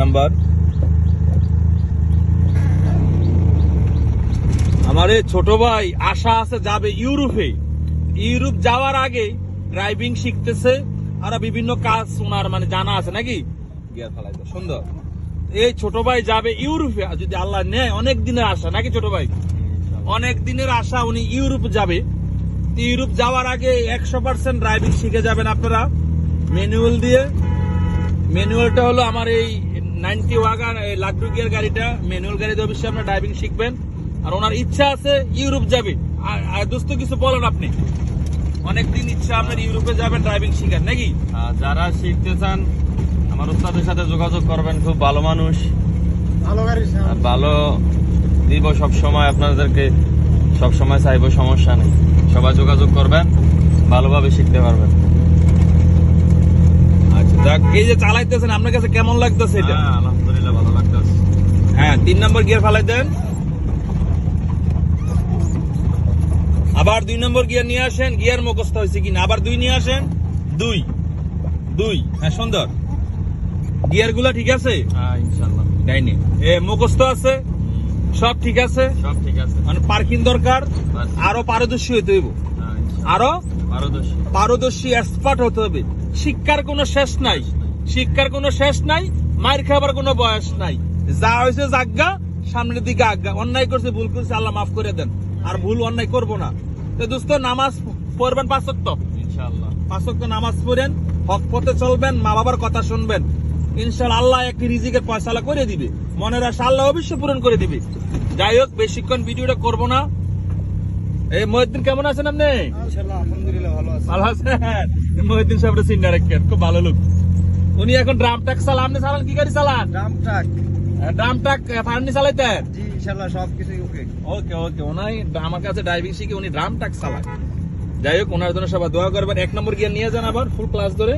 Number. আমার ছোট ভাই আশা আছে যাবে ইউরোপে। ইউরোপ যাওয়ার আগে ড্রাইভিং শিখতেছে আর বিভিন্ন কাজ ওনার মানে জানা আছে নাকি? গিয়ার ফালাইতে। সুন্দর। এই ছোট ভাই যাবে ইউরোপে যদি আল্লাহ নেয় অনেক দিনের আশা নাকি ছোট ভাই? অনেক দিনের আশা উনি ইউরোপ যাবে। ইউরোপ যাওয়ার আগে একশো পার্সেন্ট ড্রাইভিং শিখে যাবেন আপনারা। ম্যানুয়াল দিয়ে। ম্যানুয়ালটা হলো আমার এই নাইনটি ওয়াগান এই লাড্ডু গিয়ার গাড়িটা ম্যানুয়াল গাড়িতে অবশ্যই আপনার ড্রাইভিং শিখবেন। আর ওনার ইচ্ছা আছে ইউরোপ যাবে। আর আর দোস্ত কিছু বলেন আপনি? অনেকদিন ইচ্ছা আপনার ইউরোপে যাবেন ড্রাইভিং শিখেন নাকি? আহ, যারা শিখতে চান আমার উস্তাদের সাথে যোগাযোগ করবেন খুব ভালো মানুষ। ভালো গাড়ি ভালো দিব সব সময় আপনাদেরকে সব সময় চাইব সমস্যা নেই। সবাই যোগাযোগ করবেন ভালোভাবে শিখতে পারবেন। যাক এই যে চালাইতেছেন আপনার কাছে কেমন লাগতেছে এটা? হ্যাঁ, আলহামদুলিল্লাহ ভালো লাগতেছে। হ্যাঁ তিন নম্বর গিয়ার ফালাই দেন। আবার দুই নম্বর গিয়ার নিয়ে আসেন গিয়ার মুখস্থ হয়েছে কিনা? আবার দুই নিয়ে আসেন? দুই। দুই। হ্যাঁ সুন্দর। গিয়ারগুলা ঠিক আছে? হ্যাঁ ইনশাল্লাহ ডাইনি এ মুখস্থ আছে? সব ঠিক আছে? সব ঠিক আছে। মানে পার্কিং দরকার? আরও পারদর্শী হইতে হইব? হ্যাঁ, আরও? পারদর্শী। পারদর্শী এক্সপার্ট হতে হবে। শিক্ষার কোনো শেষ নাই। শিক্ষার কোনো শেষ নাই মায়ের খাবার কোনো বয়স নাই। যা হয়েছে জাগা সামনের দিকে আজ্ঞা। অন্যায় করছে ভুল করছে আল্লাহ মাফ করে দেন। আর ভুল অন্যায় করব না। তো দোস্ত নামাজ পড়বেন পাঁচত্ব ইনশাল্লাহ পাঁচত্ব নামাজ পড়েন হক পথে চলবেন মা বাবার কথা শুনবেন। ইনশাল্লাহ আল্লাহ একটি রিজিকের পয়সালা করে দিবে। মনে আশা আল্লাহ অবশ্যই পূরণ করে দিবে। যাই হোক বেশিক্ষণ ভিডিওটা করব না। এই মহিউদ্দিন কেমন আছেন আপনি? আলহামদুলিল্লাহ ভালো আছেন? মহিউদ্দিন সাহেব সিনিয়র রাখেন খুব ভালো লোক উনি এখন ড্রাম ট্রাক চালান আপনি চালান কি গাড়ি চালান? ড্রাম ট্রাক ড্রাম ট্রাক ফার্নি চালাইতেন? জি ইনশাআল্লাহ সব কিছুই ওকে ওকে ওকে ওনাই আমার কাছে ড্রাইভিং শিখে উনি ড্রাম ট্রাক চালায়। যাই হোক ওনার জন্য সবাই দোয়া করবেন। এক নম্বর গিয়ে নিয়ে যান আবার ফুল ক্লাস ধরে।